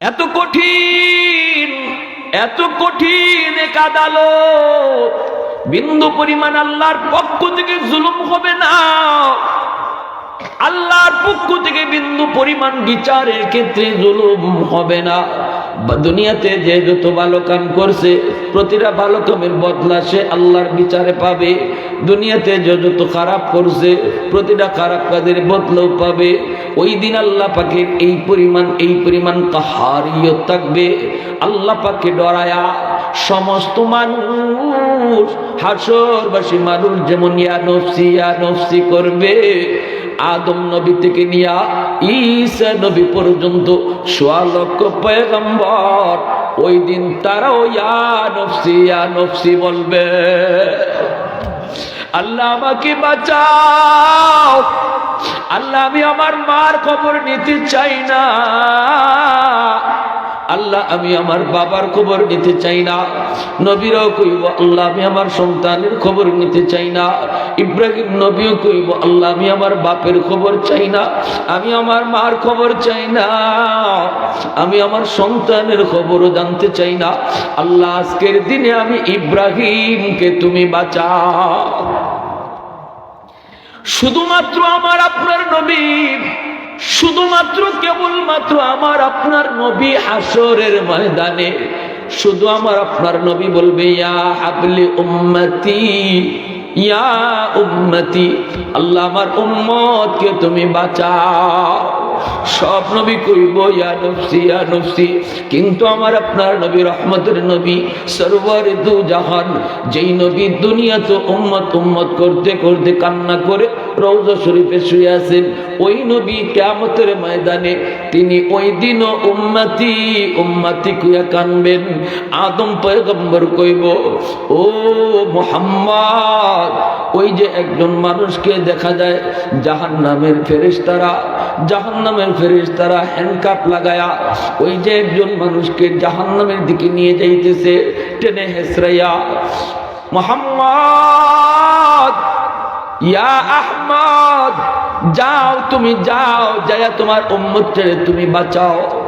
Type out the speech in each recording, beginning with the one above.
এত কঠিন এত কঠিন এক আদালত বিন্দু পরিমাণ আল্লাহর পক্ষ থেকে জুলুম হবে না। আল্লাহর পক্ষ থেকে বিন্দু পরিমাণ বিচারের ক্ষেত্রে জুলুম হবে না। দুনিয়াতে যে যত ভালো কাম করছে, প্রতিটা ভালো কামের বদলা সে আল্লাহর বিচারে পাবে। দুনিয়াতে যে যত খারাপ করছে, প্রতিটা খারাপ কাজের বদলাও পাবে। ওই দিন আল্লাহ পাকের এই পরিমাণ এই পরিমাণ কাহারিয়ত থাকবে। আল্লাহ পাকে ডরায়া সমস্ত মানুষ, হাসরবাসী মানুষ যেমন ইয়া নফসি ইয়া নফসি করবে আদম নবী থেকে নিয়া ঈসা নবী পর্যন্ত সোয়া পয়গম্বর। ওই দিন তারাও, ইয়া নফসি ইয়া নফসি বলবে। আল্লাহ আমাকে বাঁচাও। আল্লাহ, আমি আমার মার খবর নিতে চাই না। আল্লাহ, আমি আমার বাবার খবর নিতে চাই না। নবীরাও কইব, আল্লাহ, আমি আমার সন্তানের খবর নিতে চাই না। ইব্রাহিম নবীও কইব, আল্লাহ, আমি আমার বাপের খবর চাই না। আমি আমার মার খবর চাই না। আমি আমার সন্তানের খবরও জানতে চাই না। আল্লাহ, আজকের দিনে আমি ইব্রাহিমকে তুমি বাঁচাও। শুধুমাত্র আমার আপনার নবী শুধুমাত্র কেবলমাত্র আমার আপনার নবী হাসরের ময়দানে। শুধু আমার আপনার নবী বলবে, ইয়া হাবলি উম্মতি, ইয়া উম্মতি, আল্লাহ আমার উম্মতকে তুমি বাঁচাও। সব নবী কইব, ইয়া নফসি ইয়া নফসি। কিন্তু আমার আপনার নবী রহমতের নবী সরোবর দু জাহান, যেই নবী দুনিয়া তো উম্মত উম্মত করতে করতে কান্না করে রৌজা শরীফে শুয়ে আছেন। ওই নবী কেমতের ময়দানে তিনি ওই দিনও উম্মাতি উম্মাতি কুয়া কানবেন। আদম পয়গম্বর কইব, ও মোহাম্মদ, ওই যে একজন মানুষকে দেখা যায় জাহান নামের ফেরেশতারা জাহান নামের ফেরেশতারা হ্যান্ডকাপ লাগায়া, ওই যে একজন মানুষকে জাহান নামের দিকে নিয়ে যাইতেছে, টেনে হেসরাইয়া, মোহাম্মদ ইয়া আহমদ, যাও তুমি, যাও, যায়া তোমার উম্মত ছেড়ে তুমি বাঁচাও।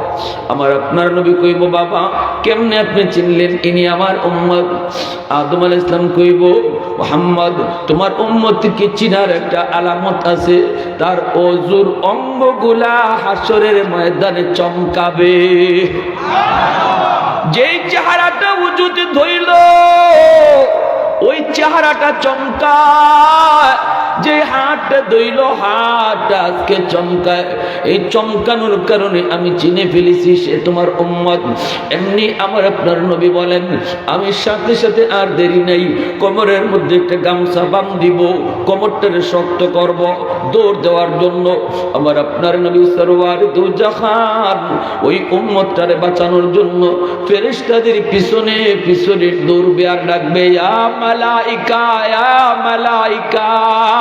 আমার আপনার নবী কইব, বাবা, কেমনে আপনি চিনলেন? ইনি আমার উম্মত। আদম আল ইসলাম কইব, মোহাম্মদ, তোমার উম্মতকে চিনার একটা আলামত আছে। তার অজুর অঙ্গগুলা হাসরের ময়দানে চমকাবে। যেই চেহারাটা উজুতে ধইল ওই চেহারাটা চমকায়। যে হাটটা দইল, হাট আজকে চমকায়। এই চমকানোর কারণে আমি চিনে ফেলেছি, সে তোমার উম্মত। এমনি আমার আপনার নবী বলেন, আমি সাথে সাথে আর দেরি নাই, কোমরের মধ্যে একটা গামছা বাম দিব, কোমরটারে শক্ত করব, দৌড় দেওয়ার জন্য। আমার আপনার নবী সরোয়ার দু জাহান ওই উম্মতটারে বাঁচানোর জন্য ফেরেশতাদের পিছনে পিছনে দৌড়বে আর ডাকবে, ইয়া মালাইকা মালাইকা।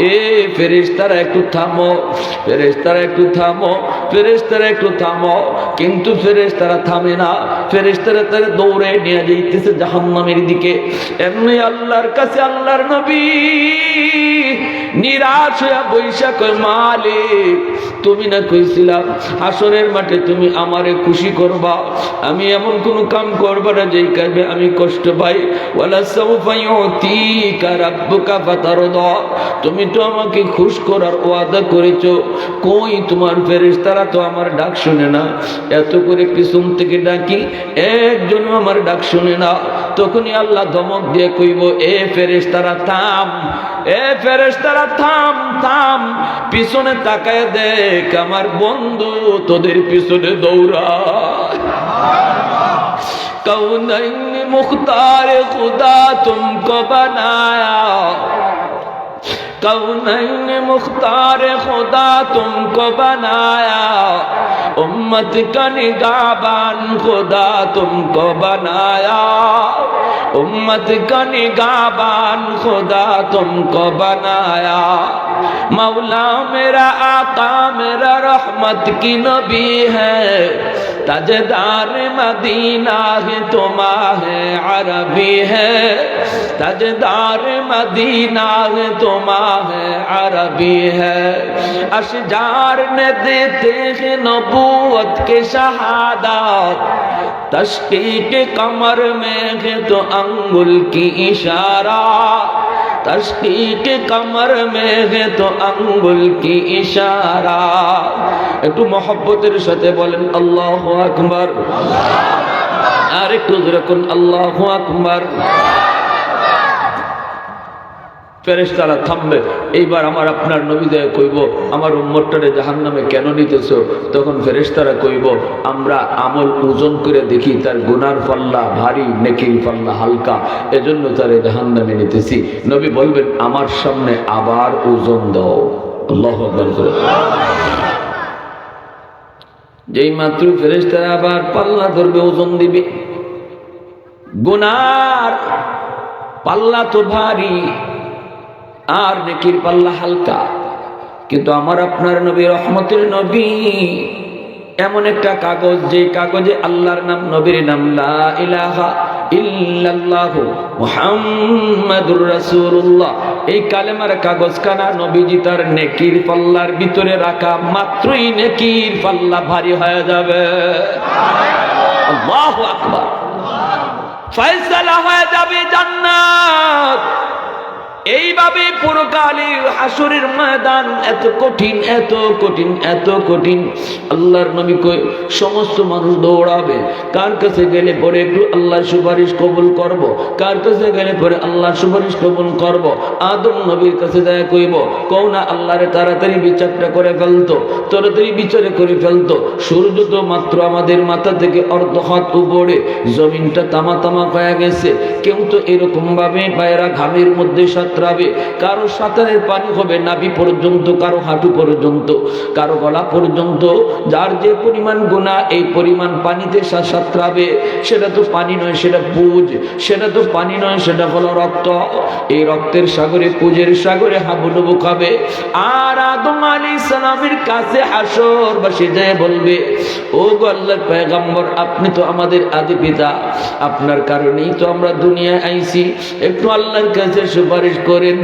এ একটু থামো একটু থামো, ফেরেশতারা একটু থামো। কিন্তু ফেরেশতারা না তারা দৌড়ে নিয়ে দিকে। এমনি আল্লাহর কাছে আল্লাহর তুমি না কইছিলাম হাসনের মাঠে তুমি আমারে খুশি করবা? আমি এমন কোন কাম করবা না যেই কাজে আমি কষ্ট পাই। তুমি তো আমাকে খুশ করার ওয়াদা করেছো কই তোমার ফেরেশতারা তো আমার ডাক শুনে না এত করে পিছন থেকে ডাকি একজন আমার ডাক শুনে না তখনই আল্লাহ ধমক দিয়ে কইব এ ফেরেশতারা থাম এ ফেরেশতারা থাম থাম পিছনে তাকায় দেখ আমার বন্ধু তোদের পিছনে দৌড়া कौन मुख्तार खुदा तुमको बनाया کونین مختار خدا تم کو بنایا امت کا نگاہ بان خدا تم کو بنایا उम्मत कने गाबान खुदा तुमको बनाया मौला मेरा आका मेरा रहमत की नबी है तजदार मदीना है तुमा है अरबी है तजदार मदीना है तुमा है अरबी है अशजार ने देते हैं नबूवत के शहादात تشقیق کمر میں ہے تو انگل کی اشارہ تشقیق کمر میں ہے تو انگل کی اشارہ একটু মহব্বতের সাথে বলেন আল্লাহ আকবর আর একটু যেরকম আল্লাহ আকবর ফেরেশতারা থামবে। এইবার আমার আপনার নবীদয় কইব, আমার উম্মতটারে জাহান নামে কেন নিতেছ? তখন ফেরেশতারা কইব, আমরা আমল ওজন করে দেখি তার গুনার পাল্লা ভারী, নেকির পাল্লা হালকা, এজন্য তারে জাহান নামে নিতেছি। নবী বলবেন, আমার সামনে আবার ওজন দাও। যেই মাত্র ফেরেশতারা আবার পাল্লা ধরবে, ওজন দিবে। গুনার পাল্লা তো ভারী আর নেকির পাল্লা হালকা। কিন্তু আমার আপনার নবী রহমতের নবী এমন একটা কাগজ যে কাগজে আল্লাহর নাম, নবীর নাম, লা ইলাহা ইল্লাল্লাহ মুহাম্মাদুর রাসূলুল্লাহ। এই কালেমার কাগজ কানা নবীজি তার নেকির পাল্লার ভিতরে রাখা মাত্রই নেকির পাল্লা ভারী হয়ে যাবে। আল্লাহু আকবার। ফয়সালা হয়ে যাবে জান্নাত। এইভাবে পুরকালে হাসুরের ময়দান এত কঠিন এত কঠিন এত কঠিন আল্লাহর নবী কই, সমস্ত মানুষ দৌড়াবে কার কাছে গেলে পরে একটু আল্লাহর সুপারিশ কবুল করব। কার কাছে গেলে পরে আল্লাহর সুপারিশ কবুল করব। আদম নবীর কাছে যায় কইব, কও না, আল্লাহরে তাড়াতাড়ি বিচারটা করে ফেলতো, তাড়াতাড়ি বিচারে করে ফেলতো সূর্য তো মাত্র আমাদের মাথা থেকে অর্ধ হাত উপরে, জমিনটা তামা তামা হয়ে গেছে কেউ তো এরকমভাবে পায়রা ঘামের মধ্যে সাঁতরাবে কারও সাঁতারের পানি হবে নাভি পর্যন্ত, কারও হাঁটু পর্যন্ত, কারও গলা পর্যন্ত। যার যে পরিমাণ গোনা এই পরিমাণ পানিতে সাঁতরাবে। সেটা তো পানি নয়, সেটা পুজ। সেটা তো পানি নয়, সেটা হলো রক্ত। এই রক্তের সাগরে, পুজের সাগরে হাবুডুবু খাবে। আর আদম আলী সালামের কাছে আসর বা সে যায় বলবে, ও গো আল্লাহর পয়গম্বর, আপনি তো আমাদের আদি পিতা। আপনার কারণেই তো আমরা দুনিয়ায় আইছি। একটু আল্লাহর কাছে সুপারিশ করেন,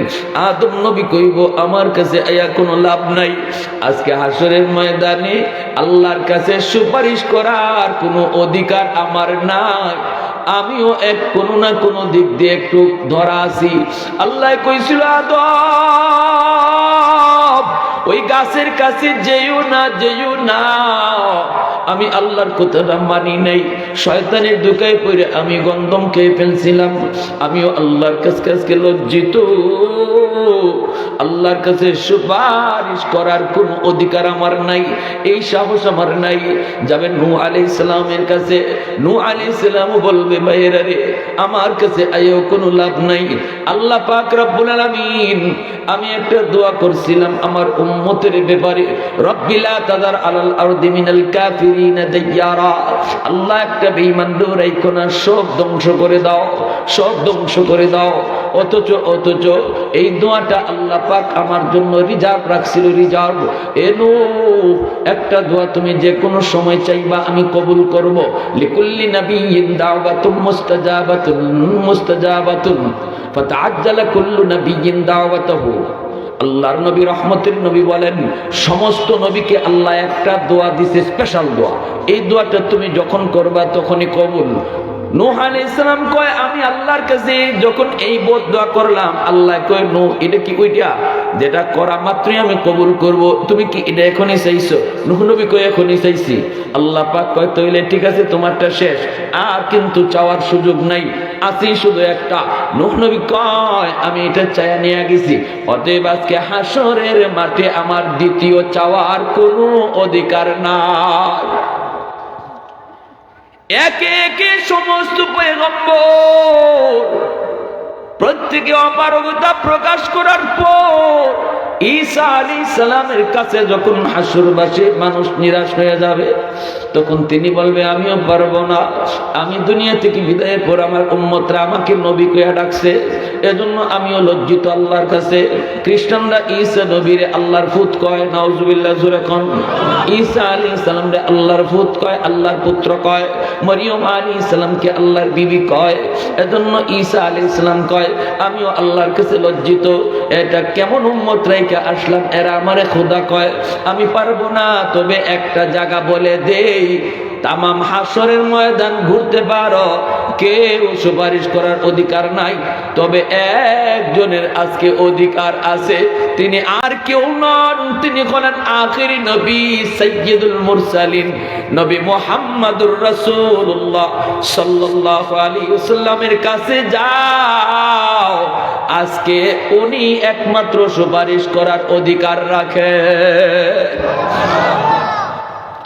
আদম নবী কইব, আমার কাছে আয়া কোনো লাভ নাই। আজকে হাসরের ময়দানে আল্লাহর কাছে সুপারিশ করার কোনো অধিকার আমার নাই। আমিও এক কোনো না কোনো দিক দিয়ে একটু ধরা আছি। আল্লাহ কইছিল, আদম ওই গাছের কাছে যেও না যেও না। আমি আল্লাহর কথাটা মানি নাই। শয়তানের দুকায় পড়ে আমি গন্ধম খেয়ে ফেলছিলাম। আমিও আল্লাহর কাছ কাছকে লজ্জিত। আল্লাহর কাছে সুপারিশ করার কোন অধিকার আমার নাই, এই সাহস আমার নাই। যাবেন নু আলি ইসলামের কাছে। নু আলি ইসলামও বলবে, ভাইয়েরা রে, আমার কাছে আয়ও কোনো লাভ নাই। আল্লাহ পাক রব্বুল আলামিন, আমি একটা দোয়া করছিলাম আমার উম্মতের ব্যাপারে রব্বিলা তাদার আলাল আরদি মিনাল কাফিরিনা দাইয়ারা আল্লাহ একটা বেঈমান সব ধ্বংস করে দাও, সব ধ্বংস করে দাও। অথচ অথচ এই দোয়াটা আল্লাহ পাক আমার জন্য রিজার্ভ রাখছিল, রিজার্ভ। একটা দোয়া তুমি যে কোনো সময় চাইবা আমি কবুল করব। লিকুল্লি নাবিয়িন দাওয়াতুম মুস্তাজাবাতুন মুস্তাজাবাতুন। ফাতাআজ্জালা কুল্লু নাবিয়িন দাওয়াতাহু। আল্লাহর নবী, রহমতের নবী বলেন, সমস্ত নবীকে আল্লাহ একটা দোয়া দিছে স্পেশাল দোয়া। এই দোয়াটা তুমি যখন করবা তখনই কবুল। ঠিক আছে, তোমারটা শেষ। আর কিন্তু চাওয়ার সুযোগ নাই। আছি শুধু একটা। নূহ নবী কয়, আমি এটা চায়া নিয়ে গেছি। অতএব আজকে হাসরের মাঠে আমার দ্বিতীয় চাওয়ার কোনো অধিকার নাই। একে একে সমস্ত প্রত্যেকে অপারগতা প্রকাশ করার পর ঈসা আলী সালামের কাছে যখন হাসুরবাসী মানুষ নিরাশ হয়ে যাবে, তখন তিনি বলবে, আমিও পারব না। আমি দুনিয়া থেকে বিদায়ের পর আমার উম্মতরা আমাকে নবী কইয়া ডাকছে। এজন্য আমিও লজ্জিত আল্লাহর কাছে। খ্রিস্টানরা ঈসা নবীর আল্লাহর ফুত কয়, নাউজুবিল্লাহ, জুরে কন। ঈসা আলী সালাম রে আল্লাহর ফুত কয়, আল্লাহর পুত্র কয়। মরিয়ম আলী সালামকে আল্লাহর বিবি কয়। এজন্য ঈসা আলী সালাম কয়, আমিও আল্লাহর কাছে লজ্জিত। এটা কেমন উম্মত রেখে আসলাম, এরা আমারে খোদা কয়, আমি পারব না, তবে একটা জায়গা বলে দেই, তামাম হাসরের ময়দান ঘুরতে পারো কেউ সুপারিশ করার অধিকার নাই। তবে একজনের আজকে অধিকার আছে, তিনি আর কেউ নন। তিনি হলেন আখেরি নবী সৈয়দুল মুরসালিন, নবী মোহাম্মদুর রসুল্লাহ সাল্লাল্লাহু আলাইহি ওয়াসাল্লামের কাছে যাও। আজকে উনি একমাত্র সুপারিশ করার অধিকার রাখে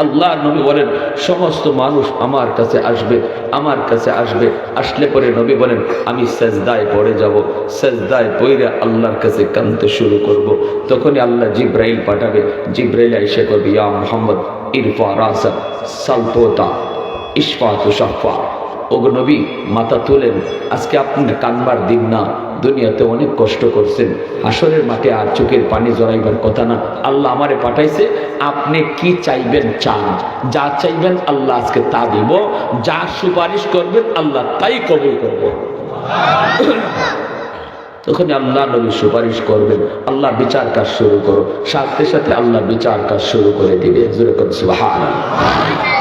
আল্লাহ নবী বলেন, সমস্ত মানুষ আমার কাছে আসবে, আমার কাছে আসবে আসলে পরে নবী বলেন, আমি সেজদায় পড়ে যাব, সেজদায় পইরে আল্লাহর কাছে কানতে শুরু করব। তখনই আল্লাহ জিব্রাইল পাঠাবে, জিব্রাইল এসে করবে ইয়া মোহাম্মদ, ইরফা রাসা সালপোতা ইস্পাত সাফা ওগো নবী, মাথা তোলেন, আজকে আপনি কানবার দিন না দুনিয়াতে অনেক কষ্ট করছেন। আসরের মাঠে আর চোখের পানি জড়াইবার কথা না। আল্লাহ আমারে পাঠাইছে, আপনি কি চাইবেন চান? যা চাইবেন আল্লাহ আজকে তা দিব। যা সুপারিশ করবেন আল্লাহ তাই কবুল করব। তখন আল্লাহ নবী সুপারিশ করবেন, আল্লাহ বিচার কাজ শুরু করো। সাথে সাথে আল্লাহ বিচার কাজ শুরু করে দিবে। করছে সুবহানাল্লাহ।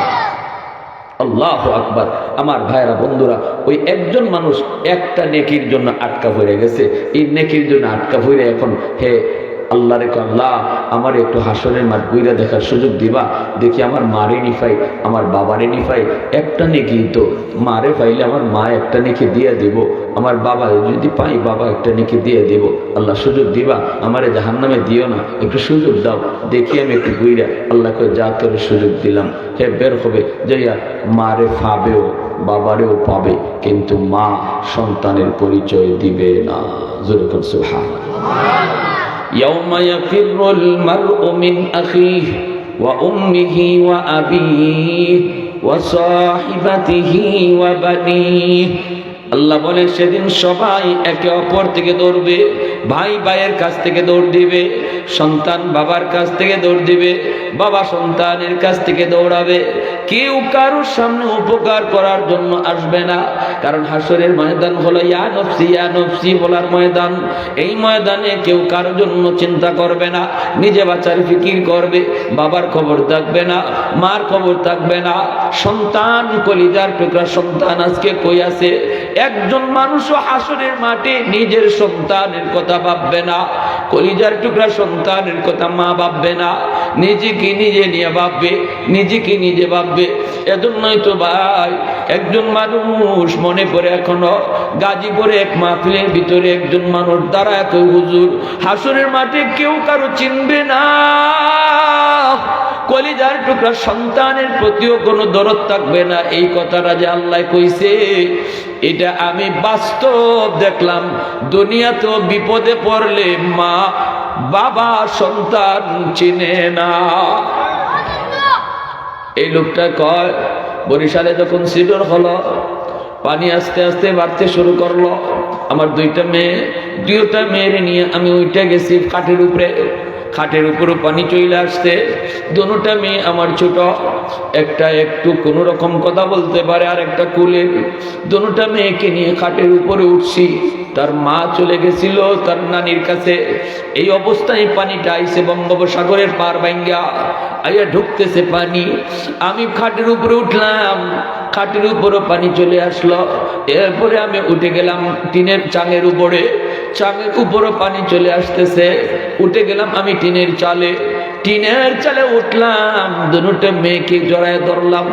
আল্লাহ আকবার। আমার ভাইরা বন্ধুরা, ওই একজন মানুষ একটা নেকির জন্য আটকা পড়ে গেছে। এই নেকির জন্য আটকা পড়ে এখন হে আল্লাহ রেখো আল্লাহ, আমার একটু হাসনের মাঠ বইরা দেখার সুযোগ দিবা। দেখি আমার মারে নিফাই আমার বাবারে নিফাই একটা নেকি তো। মারে পাইলে আমার মা একটা নেকি দিয়ে দিব। আমার বাবা যদি পাই, বাবা একটা নেকি দিয়ে দিব। আল্লাহ, সুযোগ দিবা, আমারে জাহান নামে দিও না। একটু সুযোগ দাও। দেখি আমি একটু গুইরা আল্লাহকে যা তোর সুযোগ দিলাম, হে বের হবে। যাইয়া মারে ফাবেও, বাবারেও পাবে। কিন্তু মা সন্তানের পরিচয় দিবে না। জোরে করছে হা يوم يفر المرء من أخيه وأمه وأبيه وصاحبته وبنيه আল্লাহ বলে সেদিন সবাই একে অপর থেকে দৌড়বে ভাই ভাইয়ের কাছ থেকে দৌড় দিবে সন্তান বাবার কাছ থেকে দৌড় দিবে বাবা সন্তানের কাছ থেকে দৌড়াবে কেউ কারোর সামনে উপকার করার জন্য আসবে না। কারণ হাসরের ময়দান হলো, ইয়া নফসি ইয়া নফসি বলার ময়দান। এই ময়দানে কেউ কারোর জন্য চিন্তা করবে না, নিজে বাচ্চার ফিকির করবে, বাবার খবর থাকবে না, মার খবর থাকবে না। সন্তান, কলিজার টুকরা সন্তান আজকে কই আছে? একজন মানুষও হাসরের মাঠে নিজের সন্তানের কথা ভাববে না, কলিজার টুকরা সন্তানের কথা মা ভাববে না। নিজেকে নিজে নিয়ে ভাববে, নিজেকে নিজে ভাববে এজন্যই তো ভাই, একজন মানুষ মনে পড়ে এখনও গাজীপুরে এক মাহফিলের ভিতরে একজন মানুষ দাঁড়ায় কেউ হুজুর, হাসরের মাঠে কেউ কারও চিনবে না। কলিজার টুকরা সন্তানের প্রতিও কোনো দরদ থাকবে না। এই কথাটা যে আল্লাহ কইছে, এটা আমি বাস্তব দেখলাম। দুনিয়াতেও বিপদে পড়লে মা বাবা সন্তান চিনে না। এই লোকটা কয়, বরিশালে যখন সিডর হলো, পানি আস্তে আস্তে বাড়তে শুরু করল। আমার দুইটা মেয়ে, দুইটা মেয়ের নিয়ে আমি ওইটা গেছি কাঠের উপরে। খাটের উপরও পানি চলে আসছে। দুটা মেয়ে আমার ছোট, একটা একটু কোনো রকম কথা বলতে পারে আর একটা কুলে। দুটা মেয়েকে নিয়ে খাটের উপরে উঠছি। তার মা চলে গেছিল তার নানির কাছে। এই অবস্থায় পানিটা আইসে বঙ্গোপসাগরের পার ভাঙ্গা। আইয়া ঢুকতেছে পানি। আমি খাটের উপরে উঠলাম। খাটের উপরও পানি চলে আসলো। এরপরে আমি উঠে গেলাম টিনের চাঙের উপরে। চাঙের উপরও পানি চলে আসতেছে। উঠে গেলাম আমি টিনের চালে। টিনের চালে উঠলাম দুটো মেয়েকে জড়ায় ধরলাম।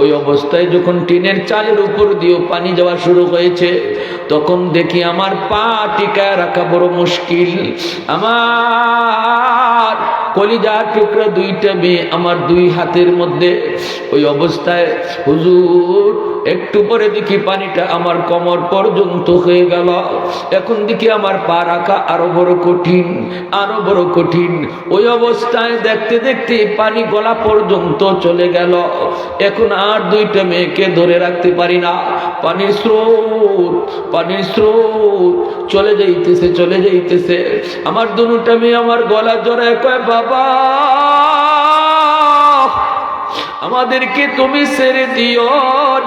ওই অবস্থায় যখন টিনের চালের উপর দিয়েও পানি যাওয়া শুরু হয়েছে, তখন দেখি আমার পা টিকায় রাখা বড় মুশকিল। আমার কলিজার টুকরা দুইটা মেয়ে আমার দুই হাতের মধ্যে। ওই অবস্থায় হুজুর একটু পরে দেখি পানিটা আমার কমর পর্যন্ত হয়ে গেল। এখন দেখি আমার পা রাখা আরও বড় কঠিন, আরও বড় কঠিন। ওই অবস্থায় দেখতে দেখতে পানি গলা পর্যন্ত চলে গেল। এখন আর দুইটা মেয়েকে ধরে রাখতে পারি না। পানির স্রোত পানির স্রোত। চলে যাইতেছে চলে যাইতেছে। আমার দুটা মেয়ে আমার গলা জড়ায় কয়, বাবা! আমাদেরকে তুমি ছেড়ে দিও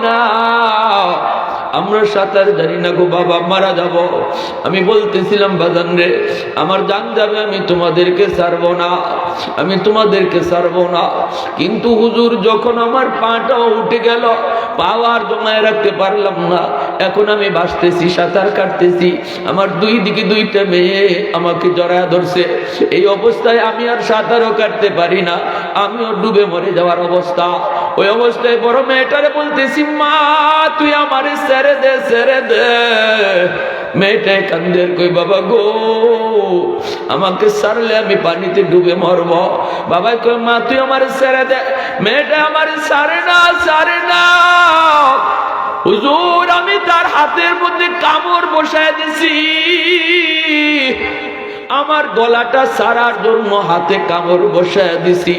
না। আমরা সাঁতার জানি না গো বাবা, মারা যাব। আমি বলতেছিলাম, বাজান রে, আমার জান যাবে আমি তোমাদেরকে ছাড়বো না। আমি তোমাদেরকে ছাড়বো না। কিন্তু হুজুর, যখন আমার পাটাও উঠে গেল, পাওয়ার জমায় রাখতে পারলাম না। এখন আমি বাঁচতেছি, সাঁতার কাটতেছি। আমার দুই দিকে দুইটা মেয়ে আমাকে জড়ায় ধরছে। এই অবস্থায় আমি আর সাঁতারও কাটতে পারি না। আমিও ডুবে মরে যাওয়ার অবস্থা। ওই অবস্থায় বড় মেয়েটারে বলতেছি, মা, তুই আমারে ছেড়ে দে ছেড়ে দে। মেয়েটাই কান্দের কই বাবা গো, আমাকে সারলে আমি পানিতে ডুবে মরব। বাবাই কই মা, তুই আমার ছেড়ে দে। মেয়েটা, আমার সারে না সারে না। হুজুর আমি তার হাতের মধ্যে কামড় বসায় দিছি। আমার গলাটা সারার জন্য হাতে কামড় বসায় দিছি।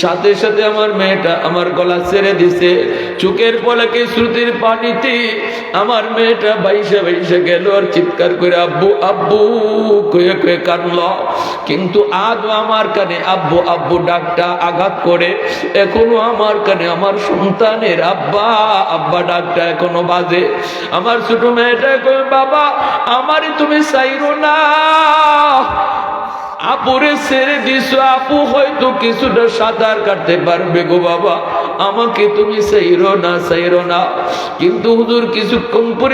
সাথে সাথে আমার মেয়েটা আমার গলা ছেড়ে দিছে। চুকের পলাকে শ্রুতির পানিতে আমার মেয়েটা বাইসে বাইসে গেল আর চিৎকার করে, আব্বু আব্বু, কয়ে কয়ে কানল কিন্তু আজও আমার কানে, আব্বু আব্বু, ডাকটা আঘাত করে। এখনও আমার কানে, আমার সন্তানের আব্বা আব্বা ডাকটা এখনও বাজে। আমার ছোট মেয়েটা কয়ে, বাবা আমারই তুমি চাইরো না। আপুরে ছেড়ে আপু হয়তো কিছুটা কাটতে পারবে গো বাবা। আমাকে তুমি না না। কিন্তু হুজুর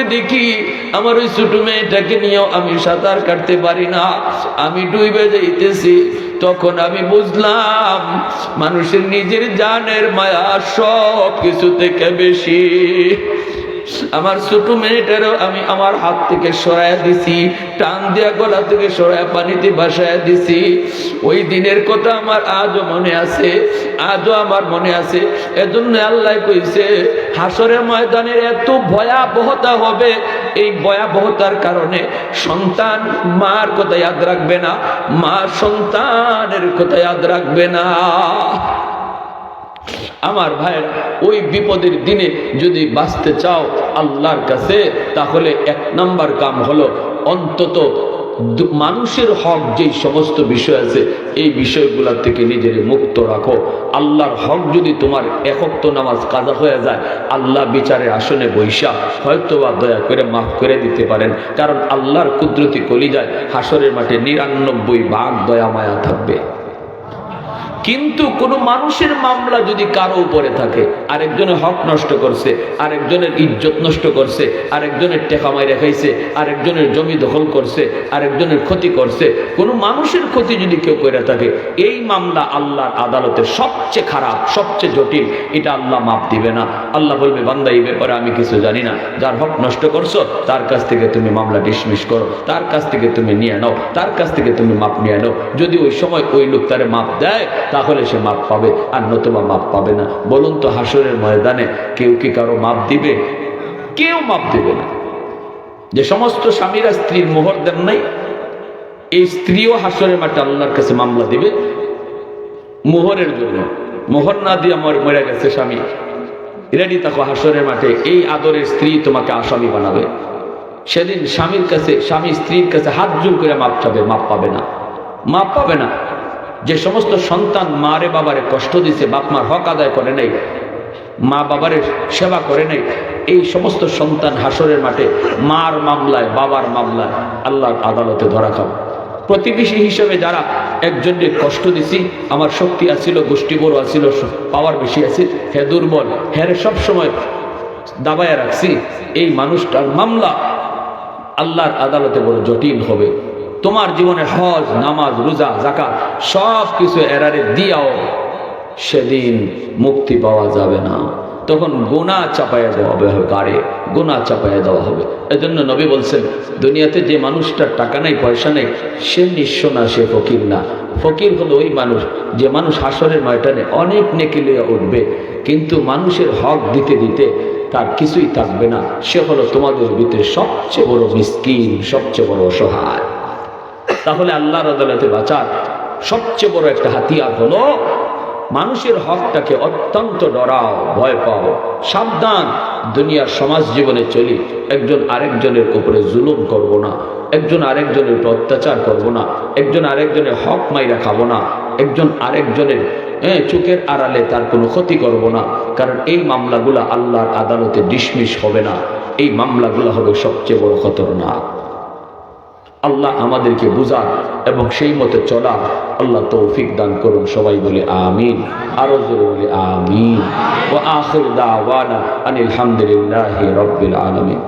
দেখি আমার ওই ছোট মেয়েটাকে নিয়েও আমি সাঁতার কাটতে পারি না। আমি ডুবে যাইতেছি। তখন আমি বুঝলাম, মানুষের নিজের জানের মায়া সব কিছু থেকে বেশি। আমার ছোট মেয়েটারও আমি আমার হাত থেকে সরাইয়া দিছি, টান দিয়া গলা থেকে সরাইয়া পানিতে বাসায় দিছি। ওই দিনের কথা আমার আজও মনে আছে, আজও আমার মনে আছে। এজন্য আল্লাহ কইছে, হাসরের ময়দানের এত ভয়াবহতা হবে, এই ভয়াবহতার কারণে সন্তান মার কথা ইয়াদ রাখবে না, মা সন্তানের কথা ইয়াদ রাখবে না। আমার ভাইয়ের ওই বিপদের দিনে যদি বাঁচতে চাও আল্লাহর কাছে, তাহলে এক নাম্বার কাম হলো অন্তত মানুষের হক যেই সমস্ত বিষয় আছে, এই বিষয়গুলা থেকে নিজের মুক্ত রাখো। আল্লাহর হক যদি তোমার একক্ত নামাজ কাজা হয়ে যায়, আল্লাহ বিচারের আসনে বৈশা হয়তো বা দয়া করে মাফ করে দিতে পারেন। কারণ আল্লাহর কুদরতি কলি যায় হাসরের মাঠে নিরানব্বই ভাগ দয়া মায়া থাকবে। কিন্তু কোনো মানুষের মামলা যদি কারও উপরে থাকে, আরেকজনের হক নষ্ট করছে, আরেকজনের ইজ্জত নষ্ট করছে, আরেকজনের টেকা মাইরে খাইছে, আরেকজনের জমি দখল করছে, আরেকজনের ক্ষতি করছে, কোনো মানুষের ক্ষতি যদি কেউ করে থাকে, এই মামলা আল্লাহর আদালতে সবচেয়ে খারাপ, সবচেয়ে জটিল, এটা আল্লাহ মাপ দিবে না। আল্লাহ বলবে, বান্দা, এই ব্যাপারে আমি কিছু জানি না। যার হক নষ্ট করছ, তার কাছ থেকে তুমি মামলা ডিসমিস করো, তার কাছ থেকে তুমি নিয়ে নাও, তার কাছ থেকে তুমি মাপ নিয়ে নাও। যদি ওই সময় ওই লোক তারে মাপ দেয় তাহলে সে মাপ পাবে, আর নতুবা মাপ পাবে না। বলুন তো, হাসরের ময়দানে কেউ কি কারও মাপ দিবে? কেউ মাপ দিবে না। যে সমস্ত স্বামীরা স্ত্রীর মোহর দেন নাই, এই স্ত্রীও হাসরের মাঠে আল্লাহর কাছে মামলা দিবে। মোহরের জন্য। মোহর না দিয়ে আমার মরে গেছে স্বামী। রেডি থাকো, হাসরের মাঠে। এই আদরের স্ত্রী তোমাকে আসামি বানাবে। সেদিন স্বামীর কাছে স্বামী স্ত্রীর কাছে হাত জোর করে মাপ চাবে, মাপ পাবে না। মাপ পাবে না। যে সমস্ত সন্তান মারে বাবারে কষ্ট দিছে, বাপ মার হক আদায় করে নাই, মা বাবারে সেবা করে নাই, এই সমস্ত সন্তান হাসরের মাঠে মার মামলায়, বাবার মামলায় আল্লাহর আদালতে ধরা খাবে প্রতিবেশী হিসেবে যারা একজনকে কষ্ট দিছি, আমার শক্তি আছিল, গোষ্ঠী বড় আছিল, পাওয়ার বেশি আছে হে দুর্বল হ্যাঁ সব সময় দাবায় রাখছি, এই মানুষটার মামলা আল্লাহর আদালতে বড় জটিল হবে। তোমার জীবনে হজ, নামাজ, রোজা জাকাত সব কিছু এরারে দিয়াও সেদিন মুক্তি পাওয়া যাবে না। তখন গোনা চাপাইয়া দেওয়া হবে গাড়ে গোনা চাপাইয়া দেওয়া হবে। এজন্য নবী বলছেন, দুনিয়াতে যে মানুষটার টাকা নেই, পয়সা নেই, সে নিঃস্ব না, সে ফকির না। ফকির হলো ওই মানুষ, যে মানুষ হাসরের ময়দানে অনেক নেকি লইয়া উঠবে, কিন্তু মানুষের হক দিতে দিতে তার কিছুই থাকবে না। সে হলো তোমাদের ভিতরে সবচেয়ে বড় মিসকিন, সবচেয়ে বড় অসহায়। তাহলে আল্লাহর আদালতে বাঁচার সবচেয়ে বড় একটা হাতিয়ার হলো, মানুষের হকটাকে অত্যন্ত ডরাও ভয় পাও, সাবধান। দুনিয়ার সমাজ জীবনে চলি, একজন আরেকজনের উপরে জুলুম করব না, একজন আরেকজনের উপর অত্যাচার করব না, একজন আরেকজনের হক মাইরা খাব না, একজন আরেকজনের হ্যাঁ চোখের আড়ালে তার কোনো ক্ষতি করব না, কারণ এই মামলাগুলো আল্লাহর আদালতে ডিসমিস হবে না। এই মামলাগুলো হবে সবচেয়ে বড় খতরনাক। আল্লাহ আমাদেরকে বুঝান এবং সেই মতে চলা। আল্লাহ তৌফিক দান করুন, সবাই বলে আমিন, আরও জোরে বলে আমিন। ও আখির দাওয়ানা আনিল হামদুলিল্লাহ রব্বিল আলামিন।